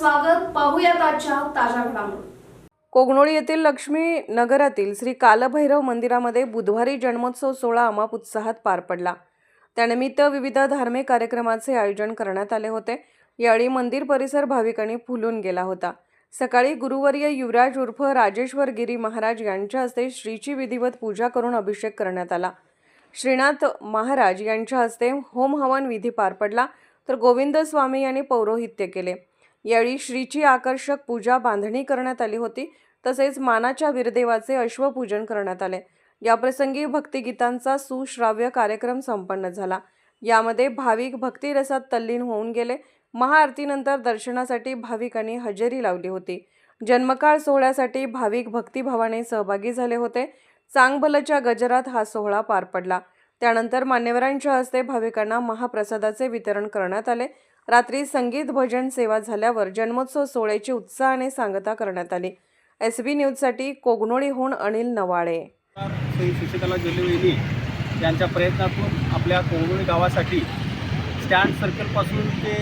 स्वागत. पाहूयात आजच्या ताज्या घडामोडी. कोगनोळी येथील लक्ष्मी नगरातील श्री कालभैरव मंदिरामध्ये बुधवारी जन्मोत्सव सोहळा अमाप उत्साहात पार पडला. त्यानिमित्त विविध धार्मिक कार्यक्रमाचे आयोजन करण्यात आले होते. यावेळी मंदिर परिसर भाविकांनी फुलून गेला होता. सकाळी गुरुवर्य युवराज उर्फ राजेश्वर गिरी महाराज यांच्या हस्ते श्रीची विधिवत पूजा करून अभिषेक करण्यात आला. श्रीनाथ महाराज यांच्या हस्ते होम हवन विधी पार पडला. तर गोविंद स्वामी यांनी पौरोहित्य केले. यावेळी श्रीची आकर्षक पूजा बांधणी करण्यात आली होती. तसेच मानाच्या वीरदेवाचे अश्वपूजन करण्यात आले. याप्रसंगी भक्तिगीतांचा सुश्राव्य कार्यक्रम संपन्न झाला. यामध्ये भाविक भक्तिरसात तल्लीन होऊन गेले. महाआरतीनंतर दर्शनासाठी भाविकांनी हजेरी लावली होती. जन्मकाळ सोहळ्यासाठी भाविक भक्तिभावाने सहभागी झाले होते. चांगभलच्या गजरात हा सोहळा पार पडला. त्यानंतर मान्यवरांच्या हस्ते भाविकांना महाप्रसादाचे वितरण करण्यात आले. रात्री संगीत भजन सेवा झाल्यावर जन्मोत्सव सोहळ्याची उत्साहाने सांगता करण्यात आली. एस बी न्यूजसाठी कोगनोळीहून अनिल नवाळे. शशिकला यांच्या प्रयत्नातून आपल्या कोगनोळी गावासाठी स्टँड सर्कलपासून ते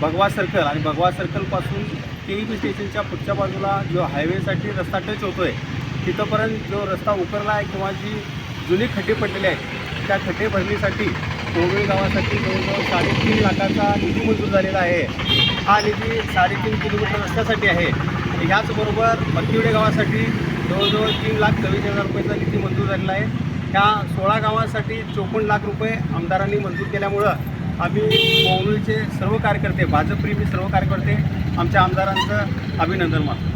भगवा सर्कल आणि भगवा सर्कलपासून के ई बी स्टेशनच्या पुढच्या बाजूला जो हायवेसाठी रस्ता टच होतो आहे तिथंपर्यंत जो रस्ता उकरला आहे किंवा जी जुनी खड्डे पडलेले आहेत त्या खड्डे भरणीसाठी कोंगोळी गावासाठी जवळजवळ साडेतीन लाखाचा निधी मंजूर झालेला आहे. हा निधी साडेतीन किलोमीटर रस्त्यासाठी आहे. ह्याचबरोबर मकिवडे गावासाठी जवळजवळ तीन लाख चव्वीस हजार रुपयाचा निधी मंजूर झालेला आहे. ह्या सोळा गावांसाठी चोपन्न लाख रुपये आमदारांनी मंजूर केल्यामुळं आम्ही कोंगळीचे सर्व कार्यकर्ते भाजपप्रेमी सर्व कार्यकर्ते आमच्या आमदारांचं अभिनंदन मानतो.